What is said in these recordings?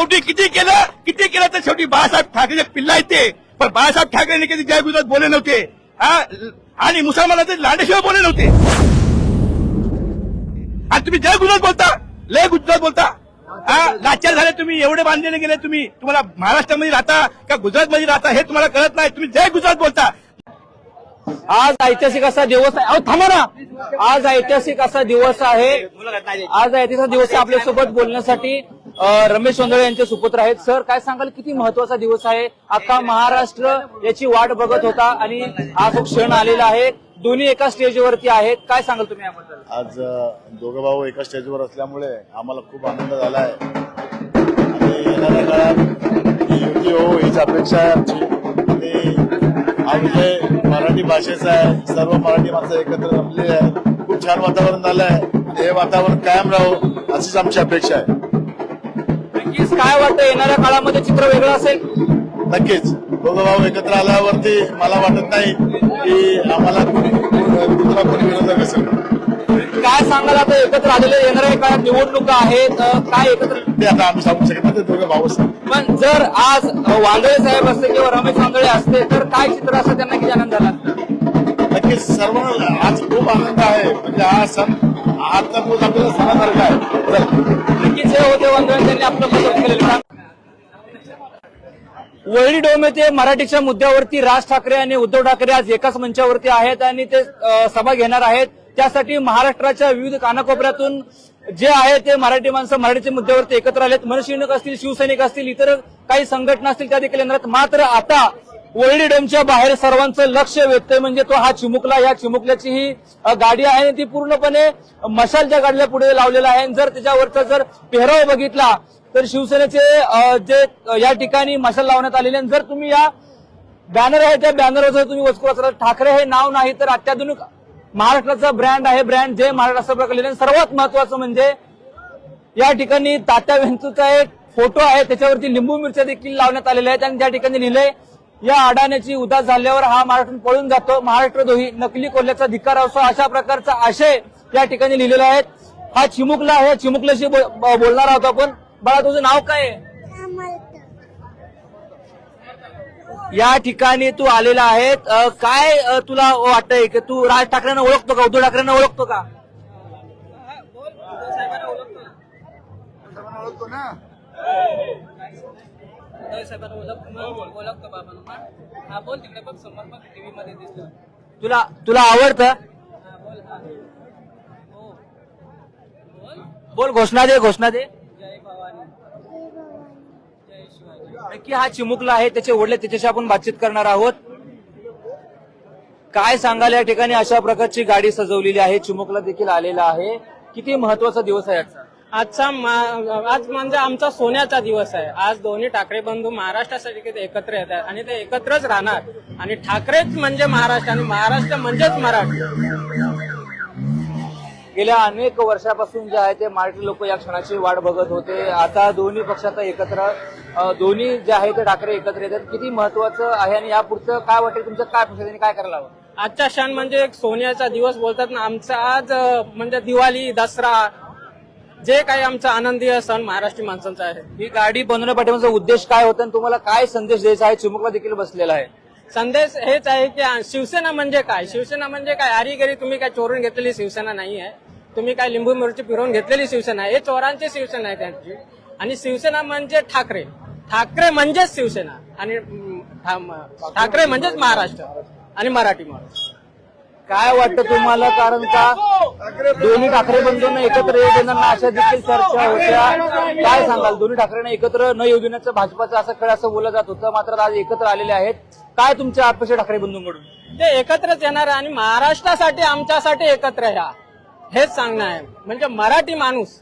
शेवटी किती केलं? किती केलं तर शेवटी बाळासाहेब ठाकरे पिल्ला येते पण बाळासाहेब ठाकरेंनी कधी जय गुजरात बोलले नव्हते. आणि मुसलमानाचे लांडेशिवाय बोलले नव्हते. आणि तुम्ही जय गुजरात बोलता? लय गुजरात बोलता? लाचार झाले तुम्ही एवढे बांधलेले गेले तुम्ही. तुम्हाला महाराष्ट्रामध्ये राहता का गुजरातमध्ये राहता हे तुम्हाला कळत नाही. तुम्ही जय गुजरात बोलता. आज ऐतिहासिक असा दिवस आहे. अहो थांबा ना. आज ऐतिहासिक असा दिवस आहे. आज ऐतिहासिक दिवस आहे आपल्यासोबत बोलण्यासाठी. रमेश वंदळे यांचे सुपुत्र आहेत. सर काय सांगाल? किती महत्त्वाचा दिवस आहे? अख्खा महाराष्ट्र याची वाट बघत होता आणि हा जो क्षण आलेला आहे दोन्ही एका स्टेजवरती आहेत. काय सांगाल तुम्ही याबद्दल? आज दोघं भाऊ एका स्टेजवर असल्यामुळे आम्हाला खूप आनंद झाला आहे. आणि येणाऱ्या काळात युती हो हीच अपेक्षा आहे आमची. आणि हा मराठी भाषेचा आहे सर्व मराठी माणसं एकत्र जमलेली आहे खूप छान वातावरण झालं आहे. हे वातावरण कायम राहो अशीच आमची अपेक्षा आहे. नक्कीच काय वाटतं येणाऱ्या काळामध्ये चित्र वेगळं असेल? नक्कीच. दोघं भाऊ एकत्र आल्यावरती मला वाटत नाही की आम्हाला कोणी दुसरा कोणी विरोधक असेल. काय सांगाल आता एकत्र आलेले येणाऱ्या काळात निवडणुका आहेत अ, काय एकत्र ते आता आम्ही सांगू शकत नाही ते दोघं भाऊ असतात. पण जर आज वांदळे साहेब असते किंवा रमेश वांदळे असते तर काय चित्र असं त्यांना किती आनंद झाला? नक्कीच सर्वांना आज खूप आनंद आहे. म्हणजे हा सण आजचा दिवस आपल्याला सणासारखा आहे. नक्कीच हे होते वांदळे त्यांनी आपलं मदत केलेलं. काम वळी डोम येथे मराठीच्या मुद्द्यावरती राज ठाकरे आणि उद्धव ठाकरे आज एकाच मंचावरती आहेत आणि ते सभा घेणार आहेत. त्यासाठी महाराष्ट्राच्या विविध कानाकोपऱ्यातून जे आहे ते मराठी माणसं मराठीच्या मुद्द्यावरती एकत्र आलेत. मनसैनिक असतील शिवसैनिक असतील इतर काही संघटना असतील त्या देखील येणार आहेत. मात्र आता वरळी डॅमच्या बाहेर सर्वांचं लक्ष वेधतंय. म्हणजे तो हा चिमुकला या चिमुकल्याची ही गाडी आहे आणि ती पूर्णपणे मशालच्या गाडीला पुढे लावलेला आहे. आणि जर त्याच्यावरचा जर पेहराव बघितला तर शिवसेनेचे जे या ठिकाणी मशाल लावण्यात आलेले आणि जर तुम्ही या बॅनर आहे त्या बॅनरवर जर तुम्ही वस्तू असाल ठाकरे हे नाव नाही तर अत्याधुनिक महाराष्ट्राचा ब्रँड आहे. ब्रँड जे महाराष्ट्राचा प्रकल्प आणि सर्वात महत्वाचं म्हणजे या ठिकाणी तात्या वेंचूचा एक फोटो आहे. त्याच्यावरती लिंबू मिरच्या देखील लावण्यात आलेल्या आहेत. आणि त्या ठिकाणी लिहिलंय या अडाण्याची उदास झाल्यावर हा महाराष्ट्र पळून जातो. महाराष्ट्र दोही नकली कोल्ह्याचा धिक्कार असो अशा प्रकारचा आशय या ठिकाणी लिहिलेला आहे. हा चिमुकला आहे. चिमुकल्याशी बोलणार आहोत आपण. बाळा तुझं नाव काय आहे? या ठिकाणी तू आलेला आहे काय तुला वाटतंय की तू राज ठाकरेंना ओळखतो का? उद्धव ठाकरेंना ओळखतो का? तुला तुला आवडतं? बोल घोषणा दे घोषणा दे. नक्की हा चिमुकला आहे त्याचे वडले त्याच्याशी आपण बातचीत करणार आहोत. काय सांगाल या ठिकाणी? अशा प्रकारची गाडी सजवलेली आहे चिमुकला देखील आलेला आहे. किती महत्त्वाचा दिवस आहे आजचा? आजचा आज म्हणजे आमचा सोन्याचा दिवस आहे. आज दोन्ही ठाकरे बंधू महाराष्ट्रासाठी किती एकत्र येत आहेत आणि ते एकत्रच राहणार. आणि ठाकरेच म्हणजे महाराष्ट्र आणि महाराष्ट्र म्हणजेच मराठी. गेल्या अनेक वर्षापासून जे आहे ते मराठी लोक या क्षणाची वाट बघत होते. आता दोन्ही पक्षाचा एकत्र दोन्ही जे आहे ते ठाकरे एकत्र येतात. किती महत्वाचं आहे आणि या पुढचं काय वाटेल तुमचं काय पक्षाने काय करायला हवं? आजचा क्षण म्हणजे एक सोन्याचा दिवस बोलतात ना आमचा आज म्हणजे दिवाळी दसरा जे काही आमचा आनंदी सण महाराष्ट्री माणसांचा आहे ही गाडी बनवण्या पाठीमागचा उद्देश काय होता आणि तुम्हाला काय संदेश द्यायचा आहे? चिमुकला देखील बसलेला आहे. संदेश हेच आहे की आ- शिवसेना म्हणजे काय? शिवसेना म्हणजे काय? आरीगरी तुम्ही काय चोरून घेतलेली शिवसेना नाही आहे. तुम्ही काय लिंबू मिरची फिरवून घेतलेली शिवसेना आहे. हे चोरांची शिवसेना आहे त्यांची. आणि शिवसेना म्हणजे ठाकरे. ठाकरे म्हणजेच शिवसेना. आणि ठाकरे म्हणजेच महाराष्ट्र. आणि मराठी माणूस. काय वाटतं तुम्हाला? कारण का दोन्ही ठाकरे बंधूंना एकत्र येऊ देणार अशा देखील चर्चा होत्या. काय सांगाल? दोन्ही ठाकरेंना एकत्र न येऊ देण्याचं भाजपाचं असं खेळ असं बोललं जात होतं. मात्र आज एकत्र आलेले आहेत. काय तुमच्या अपेक्षा ठाकरे बंधूंकडून? ते एकत्रच येणार आणि महाराष्ट्रासाठी आमच्यासाठी एकत्र या. हेच सांगणं आहे. म्हणजे मराठी माणूस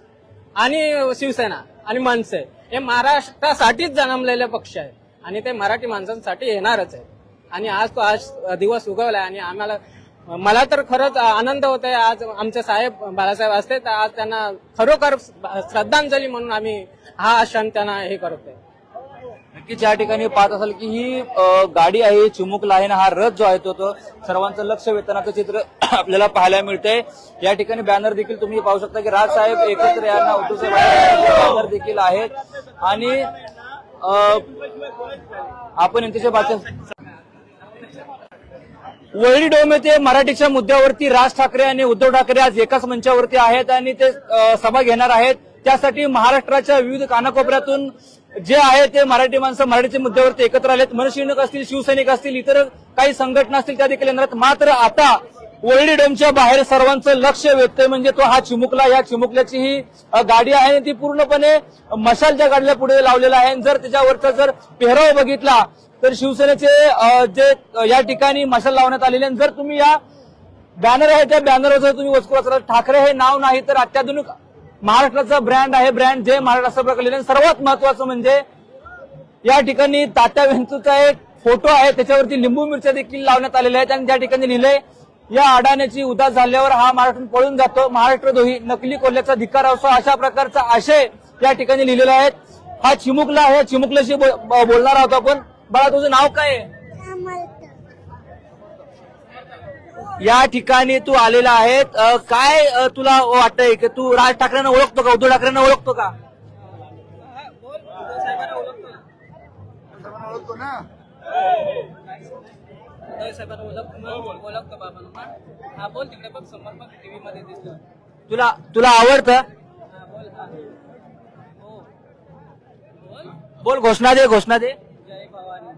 आणि शिवसेना आणि मनसे हे महाराष्ट्रासाठीच जन्मलेले पक्ष आहे आणि ते मराठी माणसांसाठी येणारच आहे आणि आज तो आज दिवस उगवलाय आणि आम्हाला मला तर खरंच आनंद होत आहे आज आमचे साहेब बाळासाहेब असते तर आज त्यांना खरोखर श्रद्धांजली म्हणून आम्ही हा क्षण त्यांना हे करतोय. नक्कीच या ठिकाणी पाहत असाल की ही गाडी आहे चिमुकला आहे ना हा रथ जो आहे तो तो सर्वांचं लक्ष वेतनाचं चित्र आपल्याला पाहायला मिळतंय. या ठिकाणी बॅनर देखील तुम्ही पाहू शकता की राज साहेब एकत्र यांना बॅनर देखील आहेत. आणि आपण यांच्याशी बातचीत वळी डोम येथे मराठीच्या मुद्द्यावरती राज ठाकरे आणि उद्धव ठाकरे आज एकाच मंचावरती आहेत आणि ते सभा घेणार आहेत. त्यासाठी महाराष्ट्राच्या विविध कानाकोपऱ्यातून जे आहे ते मराठी माणसं मराठीच्या मुद्द्यावरती एकत्र आलेत. मनसैनिक असतील शिवसैनिक असतील इतर काही संघटना असतील त्या देखील येणार मात्र आता वळली डोमच्या बाहेर सर्वांचं लक्ष वेधतंय म्हणजे तो हा चिमुकला या चिमुकल्याची ही गाडी आहे आणि ती पूर्णपणे मशालच्या गाडीला पुढे लावलेला आहे. आणि जर त्याच्यावरचा जर पेहराव बघितला तर शिवसेनेचे जे या ठिकाणी मशाल लावण्यात आलेले आणि जर तुम्ही या बॅनर आहे त्या बॅनरवर जर तुम्ही वस्तू असाल ठाकरे हे नाव नाही तर अत्याधुनिक महाराष्ट्राचा ब्रँड आहे. ब्रँड जे महाराष्ट्र लिहिले आणि सर्वात महत्वाचं म्हणजे या ठिकाणी तात्या वेंचूचा एक फोटो आहे. त्याच्यावरती लिंबू मिरच्या देखील लावण्यात आलेल्या आहेत. आणि त्या ठिकाणी लिहिलंय या अडाण्याची उदास झाल्यावर हा महाराष्ट्र पळून जातो. महाराष्ट्र दोही नकली कोल्ह्याचा धिक्कार असो अशा प्रकारचा आशय या ठिकाणी लिहिलेला आहे. हा चिमुकला आहे. चिमुकल्याशी बोलणार आहोत आपण. बाळा तुझं नाव काय आहे? या ठिकाणी तू आलेला आहे काय तुला वाटतंय की तू राज ठाकरेंना ओळखतो का? उद्धव ठाकरेंना ओळखतो का? हा बोल तिकडे बघ समोर बघ टीव्ही मध्ये दिसतो तुला तुला आवडतं? बोल घोषणा दे घोषणा दे जय भवानी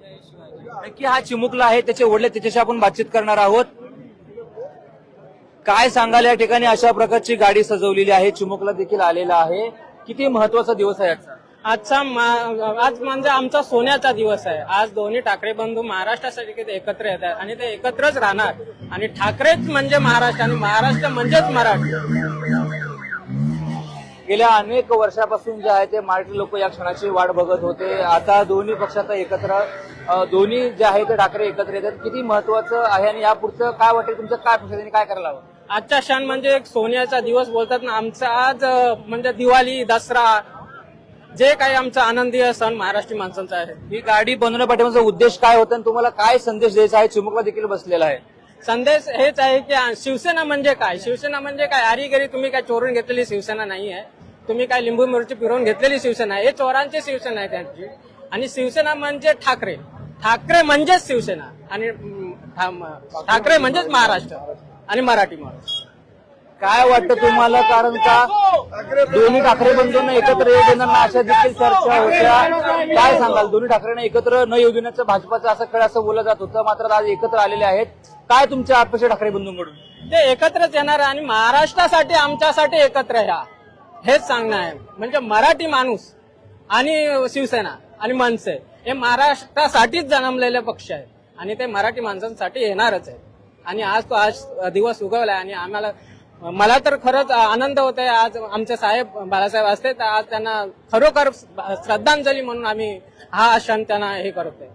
जय शिवाजी नक्की हा चिमुकला आहे त्याचे वडले त्याच्याशी आपण बातचीत करणार आहोत. काय सांगाल या ठिकाणी? अशा प्रकारची गाडी सजवलेली आहे चिमुकला देखील आलेला आहे. किती महत्त्वाचा दिवस आहे आजचा? आजचा मा- आज म्हणजे आमचा सोन्याचा दिवस आहे. आज दोन्ही ठाकरे बंधू महाराष्ट्रासाठी एकत्र येत आहेत आणि ते एकत्रच राहणार. आणि ठाकरेच म्हणजे महाराष्ट्र आणि महाराष्ट्र म्हणजेच मराठी. गेल्या अनेक वर्षापासून जे आहे ते मराठी लोक या क्षणाची वाट बघत होते. आता दोन्ही पक्षाचा एकत्र दोन्ही जे आहे ते ठाकरे एकत्र येतात. किती महत्वाचं आहे आणि या पुढचं काय वाटेल? तुमचं काय पक्षाने काय करायला हवं? आजचा क्षण म्हणजे एक सोन्याचा दिवस बोलतात ना आमचा आज म्हणजे दिवाळी दसरा जे काही आमचा आनंदीय सण महाराष्ट्री माणसांचा आहे. ही गाडी बनवण्या पाठीमागचा उद्देश काय होता आणि तुम्हाला काय संदेश द्यायचा आहे? चिमुकला देखील बसलेला आहे. संदेश हेच आहे की शिवसेना म्हणजे काय? शिवसेना म्हणजे काय? आरीगरी तुम्ही काय चोरून घेतलेली शिवसेना नाही आहे तुम्ही काय लिंबू मिरची पिरवून घेतलेली शिवसेना आहे? हे चोरांची शिवसेना आहे त्यांची. आणि शिवसेना म्हणजे ठाकरे. ठाकरे म्हणजेच शिवसेना. आणि ठाकरे म्हणजेच महाराष्ट्र. आणि मराठी माणूस. काय वाटतं तुम्हाला? कारण का दोन्ही ठाकरे बंधूंना एकत्र येऊ देणार अशा देखील चर्चा होत्या. काय सांगाल? दोन्ही ठाकरेंना एकत्र न येऊ देण्याचं भाजपाचं असं खेळ असं बोललं जात होतं. मात्र आज एकत्र आलेले आहेत. काय तुमच्या अपेक्षा ठाकरे बंधूंकडून? ते एकत्रच येणार आहे आणि महाराष्ट्रासाठी आमच्यासाठी एकत्र या. हेच सांगणं आहे. म्हणजे मराठी माणूस आणि शिवसेना आणि मनसे हे महाराष्ट्रासाठीच जन्मलेले पक्ष आहेत. आणि ते मराठी माणसांसाठी येणारच आहे आणि आज तो आज दिवस उगवलाय आणि आम्हाला मला तर खरंच आनंद होत आहे आज आमचे साहेब बाळासाहेब असते तर आज त्यांना खरोखर श्रद्धांजली म्हणून आम्ही हा क्षण त्यांना हे करतोय.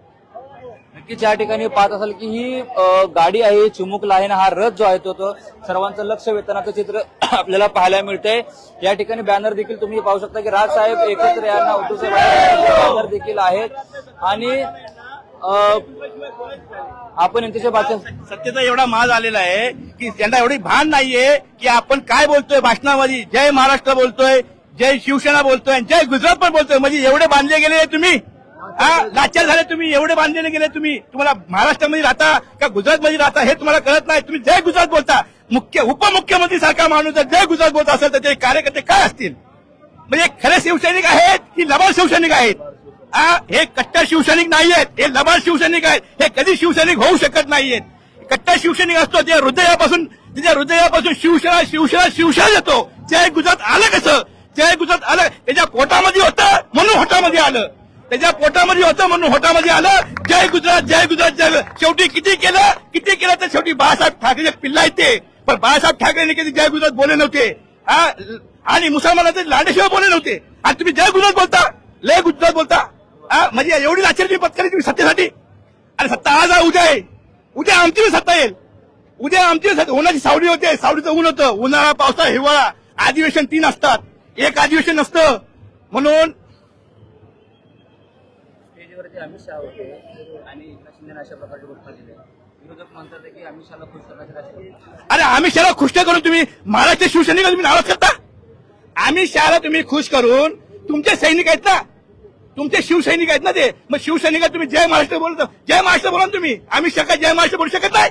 की ज्या ठिकाणी पाहत असाल की ही गाडी आहे चिमुकला आहे ना हा रथ जो आहे तो सर्वांचं लक्ष वेतनाचं चित्र आपल्याला पाहायला मिळतंय. या ठिकाणी बॅनर देखील तुम्ही पाहू शकता की राजसाहेब एकत्र यांना बॅनर देखील आहेत. आणि आपण यांच्याशी बातचीत सत्तेचा एवढा माज आलेला आहे की त्यांना एवढी भान नाहीये की आपण काय बोलतोय भाषणामध्ये. जय महाराष्ट्र बोलतोय जय शिवसेना बोलतोय जय गुजरात पण बोलतोय. म्हणजे एवढे बांधले गेले तुम्ही. लाचार झाले तुम्ही एवढे बांधलेले गेले तुम्ही. तुम्हाला महाराष्ट्रामध्ये राहता का गुजरातमध्ये राहता हे तुम्हाला कळत नाही. तुम्ही जय गुजरात बोलता. मुख्य उपमुख्यमंत्री सारखा माणूस जर जय गुजरात बोलत असेल तर ते कार्यकर्ते काय असतील? म्हणजे खरे शिवसैनिक आहेत की लबाड शिवसैनिक आहेत? हे? कट्टर शिवसैनिक नाही आहेत हे लबाड शिवसैनिक आहेत. हे कधी शिवसैनिक होऊ शकत नाहीयेत. कट्टर शिवसैनिक असतो त्या हृदयापासून त्याच्या हृदयापासून शिवसेना शिवसेना शिवसेना येतो. जय गुजरात आलं कसं? जय गुजरात आलं. त्याच्या पोटामध्ये होतं म्हणून होटामध्ये आलं. त्याच्या पोटामध्ये होतं म्हणून होटामध्ये आलं. जय गुजरात जय गुजरात जय शेवटी किती केलं? किती केलं तर शेवटी बाळासाहेब ठाकरे पिल्ला येते पण बाळासाहेब ठाकरेंनी कधी जय गुजरात बोलले नव्हते. आणि मुसलमानाचे लांडेशिवाय बोलले नव्हते. आणि तुम्ही जय गुजरात बोलता? लय गुजरात बोलता? हा? म्हणजे एवढी आश्चर्य तुम्ही पत्करी तुम्ही सत्तेसाठी? आणि सत्ता आज आहे उद्या आहे. उद्या आमची सत्ता येईल. उद्या आमची उन्हाची सावली होते. सावलीचं ऊन होतं. उन्हाळा पावसाळा हिवाळा. अधिवेशन तीन असतात. एक अधिवेशन असतं म्हणून मुख्यमंत्री अमित शहा होते आणि एकनाथ शिंदेने अशा प्रकारची घोषणा केली विरोधक म्हणतात की अमित शहाला खुश करण्यासाठी अरे अमित शहाला खुश करून तुम्ही महाराष्ट्र शिवसैनिक तुम्ही नाराज करता? अमित शहाला तुम्ही खुश करून तुमचे सैनिक आहेत ना? तुमचे शिवसैनिक आहेत ना ते? मग शिवसैनिका तुम्ही जय महाराष्ट्र बोलतो. जय महाराष्ट्र बोला तुम्ही. अमित शहा काय जय महाराष्ट्र बोलू शकत नाही?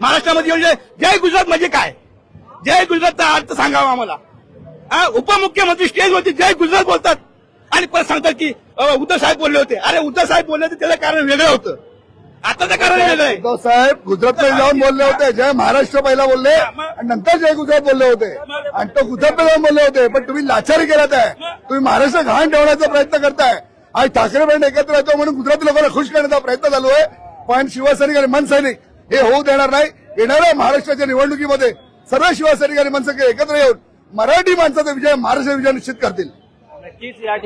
महाराष्ट्रामध्ये येऊन जय- गुजरात म्हणजे काय? जय गुजरातचा अर्थ सांगावा आम्हाला. उपमुख्यमंत्री स्टेजवरती जय गुजरात बोलतात. आणि परत सांगतात की उद्धव साहेब बोलले होते. अरे उद्धव साहेब बोलले होते त्याचं कारण वेगळं होतं. आताचं कारण वेगळं आहे. उद्धव साहेब गुजरातला जाऊन बोलले होते. जय महाराष्ट्र पहिला बोलले आणि नंतर जय गुजरात बोलले होते. आणि तो गुजरातला जाऊन बोलले होते. पण तुम्ही लाचारी केलात आहे. तुम्ही महाराष्ट्र घाण ठेवण्याचा प्रयत्न करताय. आज ठाकरे बँड एकत्र येतो म्हणून गुजराती लोकांना खुश करण्याचा प्रयत्न चालू आहे. पण शिवसैनिक आणि मनसैनिक हे होऊ देणार नाही. येणाऱ्या महाराष्ट्राच्या निवडणुकीमध्ये सर्व शिवसैनिक आणि मनसैनिक एकत्र येऊन मराठी माणसाचा विजय महाराष्ट्र विजय निश्चित करतील. नक्कीच या ठिकाणी